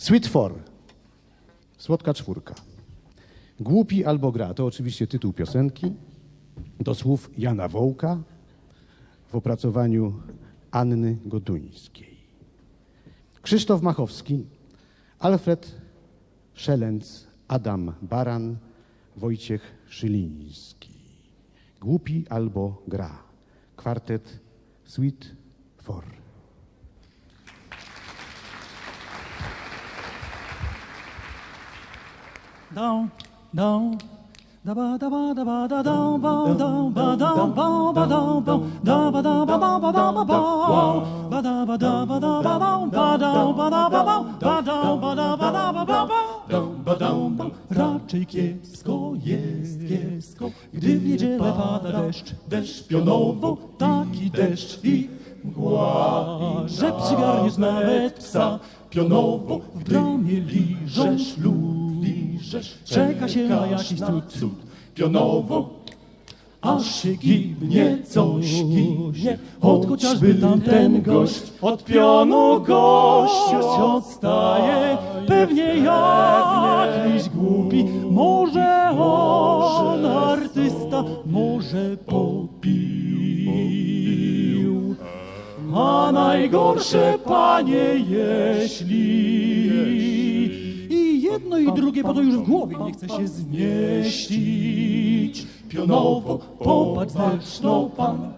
Sweet Four. Słodka czwórka. Głupi albo gra. To oczywiście tytuł piosenki. Do słów Jana Wołka w opracowaniu Anny Goduńskiej. Krzysztof Machowski, Alfred Szelenc, Adam Baran, Wojciech Szyliński. Głupi albo gra. Kwartet Sweet Four. Raczej kiepsko jest kiepsko gdy w niedzielę pada deszcz. deszcz pionowo taki deszcz i mgła. że przygarniesz nawet psa. Pionowo w bramie liżesz luz czeka się na jakiś cud, cud, pionowo, aż się gibnie coś, gibnie, od chociażby tamten gość, od pionu gość odstaje, pewnie jakiś głupi, może on artysta, może popił. A najgorsze, panie, jeśli jedno i drugie, bo to już w głowie nie chce się zmieścić. Pionowo, popatrz zresztą pan,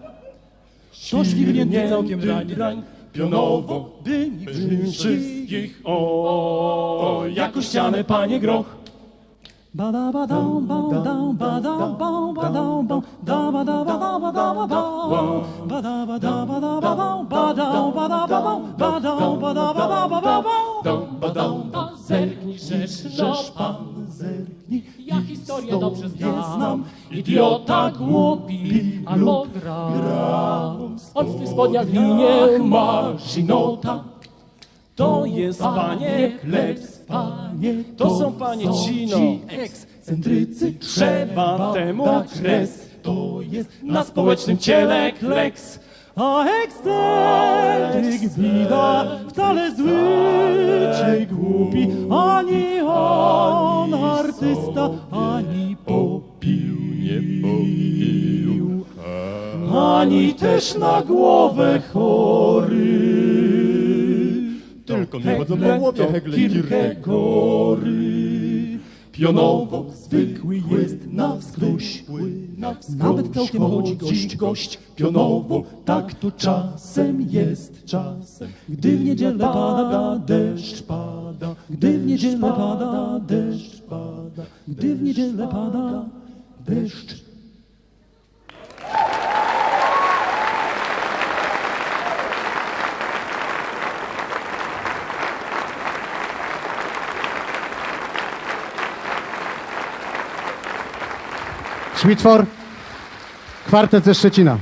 to świrnięty całkiem drań. Pionowo, dymi wszystkich, o, jako ścianę, panie groch. Bada badam, badam, badam, Ja historię dobrze znam. znam, idiota głupi, albo gra. Od w tych spodniach linie masz i nota. To jest panie plebs, panie, To są panie Cino. ci ekscentrycy, trzeba temu kres. To jest na społecznym ciele kleks. A ekscentryk bida wcale zły czy głupi, ani on artysta, ani popił nie popił, ani też na głowę chory. Tylko nie chodzą po głowie Hegle Kierkegory. Pionowo zwykły jest na wskroś, nawet całkiem chodzi gość, gość. Pionowo, tak to czasem jest, czasem. Gdy w niedzielę pada deszcz, pada. Gdy w niedzielę pada deszcz, pada. Gdy w niedzielę pada deszcz. Kwartet ze Szczecina.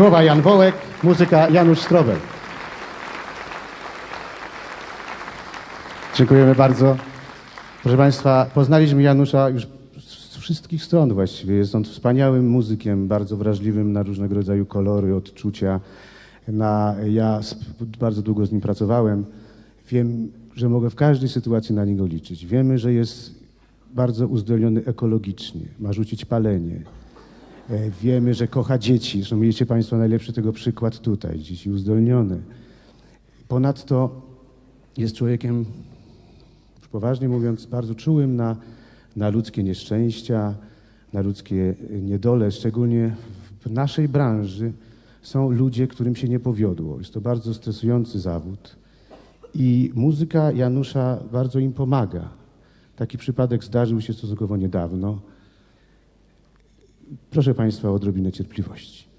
Słowa Jan Wołek, muzyka Janusz Strobel. Dziękujemy bardzo. Proszę Państwa, poznaliśmy Janusza już z wszystkich stron właściwie. Jest on wspaniałym muzykiem, bardzo wrażliwym na różnego rodzaju kolory, odczucia. Na, ja bardzo długo z nim pracowałem. Wiem, że mogę w każdej sytuacji na niego liczyć. Wiemy, że jest bardzo uzdolniony ekologicznie, ma rzucić palenie. E, Wiemy, że kocha dzieci. Zresztą mieliście Państwo najlepszy tego przykład tutaj. Dzieci uzdolnione. Ponadto jest człowiekiem, poważnie mówiąc, bardzo czułym na, na ludzkie nieszczęścia, na ludzkie y, niedole. Szczególnie w naszej branży są ludzie, którym się nie powiodło. Jest to bardzo stresujący zawód. I muzyka Janusza bardzo im pomaga. Taki przypadek zdarzył się stosunkowo niedawno. Proszę Państwa o odrobinę cierpliwości.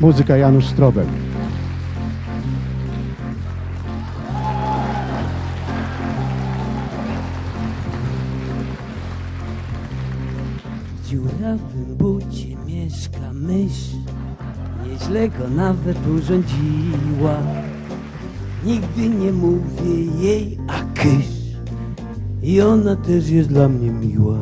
Muzyka Janusz Strobel. Dziurawym bucie mieszka mysz nieźle go nawet urządziła. Nigdy nie mówię jej, a kysz. I ona też jest dla mnie miła.